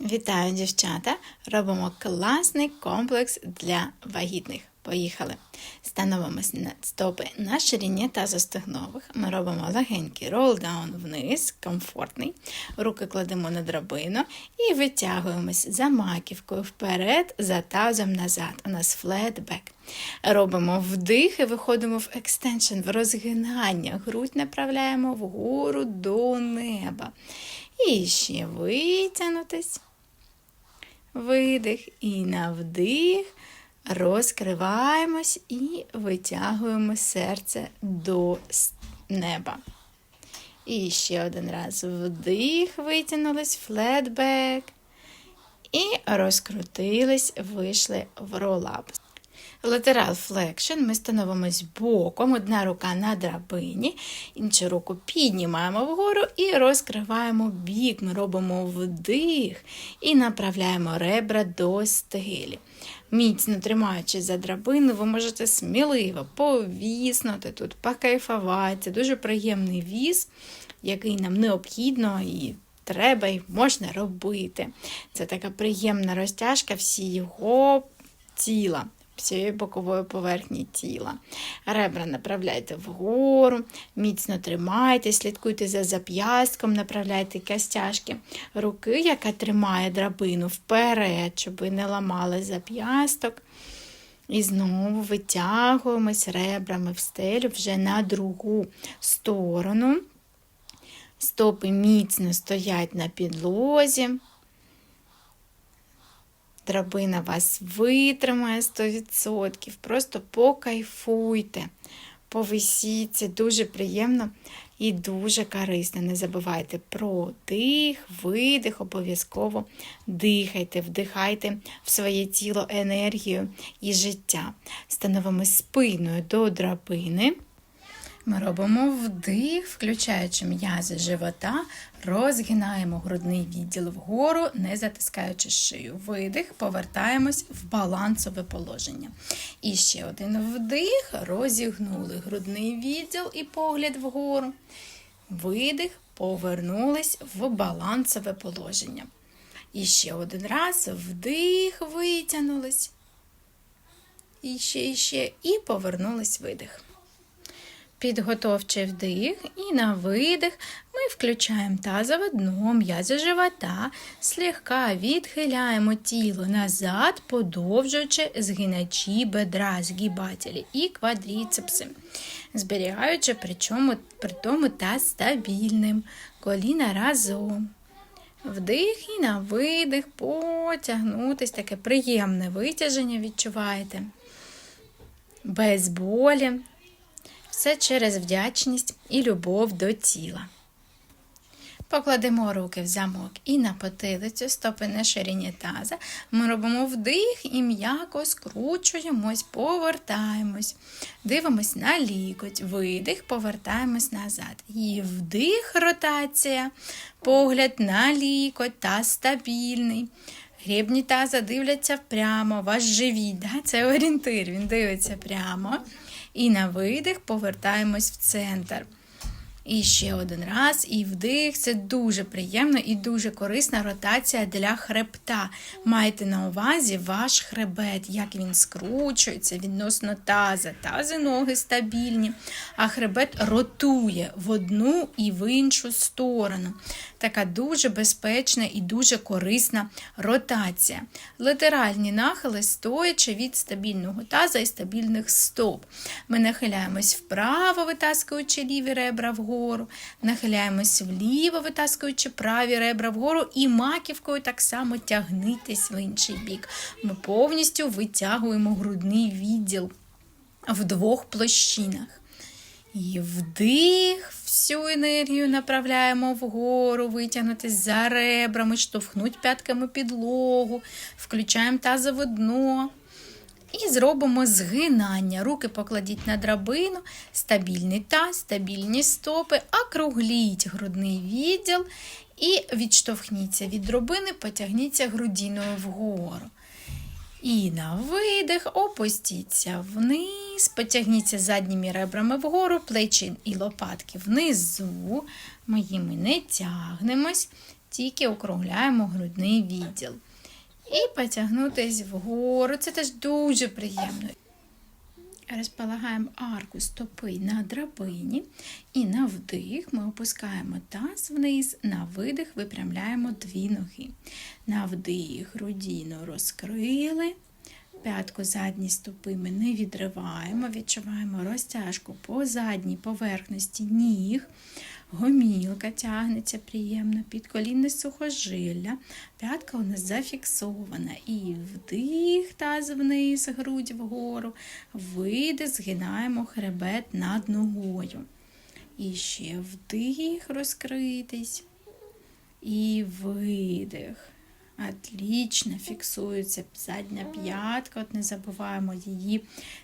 Вітаю, дівчата! Робимо класний комплекс для вагітних. Поїхали. Становимося на стопи на ширині тазостегнових. Ми робимо легенький ролдаун вниз, комфортний. Руки кладемо на драбину і витягуємось за маківкою вперед, за тазом назад. У нас флетбек. Робимо вдих і виходимо в екстеншн, в розгинання. Грудь направляємо вгору до неба. І ще витягнутись. Видих і на вдих. Розкриваємось і витягуємо серце до неба. І ще один раз вдих, витягнулись, флетбек. І розкрутились, вийшли в ролап. Латерал флекшн ми становимось боком, одна рука на драбині, іншу руку піднімаємо вгору і розкриваємо бік. Ми робимо вдих і направляємо ребра до стелі. Міцно тримаючи за драбину, ви можете сміливо повіснути тут, покайфувати. Дуже приємний віз, який нам необхідно і треба і можна робити. Це така приємна розтяжка всього тіла всієї бокової поверхні тіла. Ребра направляйте вгору, міцно тримайте, слідкуйте за зап'ястком, направляйте костяшки руки, яка тримає драбину вперед, щоб ви не ламали зап'ясток. І знову витягуємось ребрами в стелю вже на другу сторону. Стопи міцно стоять на підлозі. Драбина вас витримає 100%. Просто покайфуйте, повисіть, це дуже приємно і дуже корисно. Не забувайте про дих, видих, обов'язково дихайте, вдихайте в своє тіло енергію і життя. Становимо спиною до драбини. Ми робимо вдих, включаючи м'язи живота, розгинаємо грудний відділ вгору, не затискаючи шию. Видих, повертаємось в балансове положення. І ще один вдих, розігнули грудний відділ і погляд вгору. Видих, повернулись в балансове положення. І ще один раз вдих, витягнулись. І ще, і ще, і повернулись видих. Підготовчий вдих і на видих ми включаємо тазове дно, м'язи живота, слегка відхиляємо тіло назад, подовжуючи згиначі бедра, згибателі і квадріцепси, зберігаючи при, чому, при тому таз стабільним, коліна разом. Вдих і на видих, потягнутись, таке приємне витяження відчуваєте. Без болі. Все через вдячність і любов до тіла. Покладемо руки в замок і на потилицю, стопи на ширині таза. Ми робимо вдих і м'яко скручуємось, повертаємось. Дивимось на лікоть, видих, повертаємось назад. І вдих, ротація, погляд на лікоть та стабільний. Грібні таза дивляться прямо, ваш живіт, да? це орієнтир, він дивиться прямо. І на видих повертаємось в центр. І ще один раз, і вдих. Це дуже приємно і дуже корисна ротація для хребта. Майте на увазі ваш хребет, як він скручується відносно таза. Тази ноги стабільні, а хребет ротує в одну і в іншу сторону. Така дуже безпечна і дуже корисна ротація. Латеральні нахили стоячи від стабільного таза і стабільних стоп. Ми нахиляємось вправо, витаскуючи ліві ребра вгору, нахиляємось вліво, витаскуючи праві ребра вгору, і маківкою так само тягнитись в інший бік. Ми повністю витягуємо грудний відділ в двох площинах. І вдих, всю енергію направляємо вгору, витягнути за ребрами, штовхнуть п'ятками підлогу, включаємо тазове дно. І зробимо згинання. Руки покладіть на драбину, стабільний таз, стабільні стопи, округліть грудний відділ і відштовхніться від дробини, потягніться грудіною вгору. І на видих опустіться вниз, потягніться задніми ребрами вгору, плечі і лопатки внизу. Ми їми не тягнемось. тільки округляємо грудний відділ. І потягнутись вгору. Це теж дуже приємно. Розполагаємо арку стопи на драбині і на вдих ми опускаємо таз вниз, на видих випрямляємо дві ноги. На вдих грудіну розкрили, п'ятку задні стопи ми не відриваємо, відчуваємо розтяжку по задній поверхності ніг. Гомілка тягнеться приємно, підколінне сухожилля, п'ятка у нас зафіксована. І вдих, таз вниз, грудь вгору, видих, згинаємо хребет над ногою. І ще вдих, розкритись. І видих. Отлично, фіксується задня п'ятка, от не забуваємо її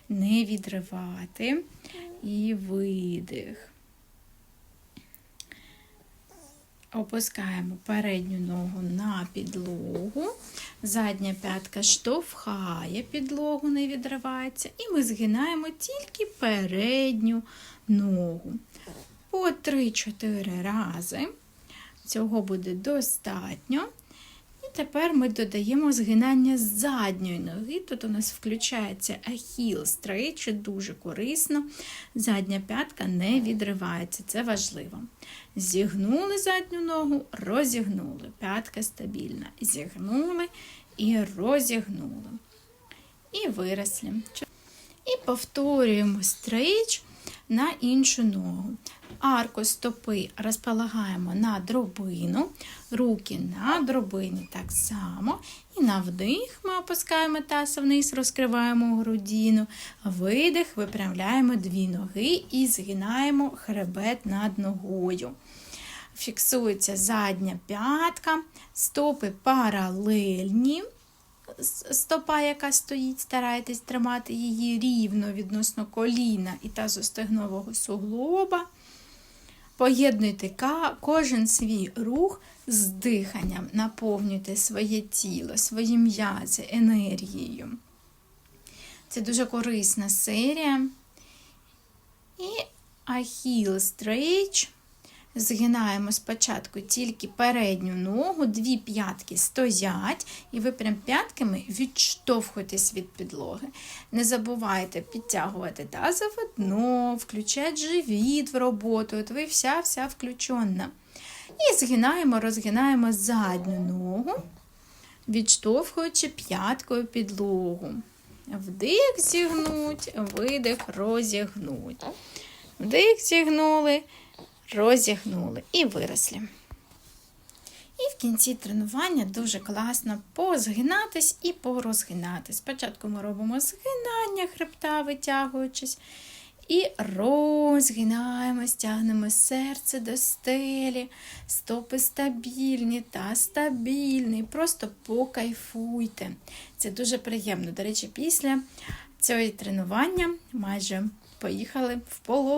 не відривати. І видих. Опускаємо передню ногу на підлогу, задня п'ятка штовхає підлогу, не відривається, і ми згинаємо тільки передню ногу. По 3-4 рази. Цього буде достатньо. Тепер ми додаємо згинання задньої ноги. Тут у нас включається ахіл стрейч, дуже корисно. Задня п'ятка не відривається, це важливо. Зігнули задню ногу, розігнули. П'ятка стабільна. Зігнули і розігнули. І виросли. І повторюємо стрейч на іншу ногу. Арку стопи розполагаємо на дробину, руки на дробині так само. І на вдих ми опускаємо таз вниз, розкриваємо грудину, видих, випрямляємо дві ноги і згинаємо хребет над ногою. Фіксується задня п'ятка, стопи паралельні. Стопа, яка стоїть, старайтесь тримати її рівно відносно коліна і тазостегнового суглоба. Поєднуйте кожен свій рух з диханням, наповнюйте своє тіло, свої м'язи, енергією. Це дуже корисна серія. І Ахіл Stretch. Згинаємо спочатку тільки передню ногу, дві п'ятки стоять, і ви прям п'ятками відштовхуєтесь від підлоги. Не забувайте підтягувати тазове дно, включати живіт в роботу, от ви вся-вся включена. І згинаємо, розгинаємо задню ногу, відштовхуючи п'яткою підлогу. Вдих зігнуть, видих, розігнуть. Вдих зігнули розігнули і виросли. І в кінці тренування дуже класно позгинатись і порозгинатись. Спочатку ми робимо згинання хребта, витягуючись, і розгинаємо, стягнемо серце до стелі, стопи стабільні та стабільні. Просто покайфуйте. Це дуже приємно. До речі, після цього тренування майже поїхали в пологову.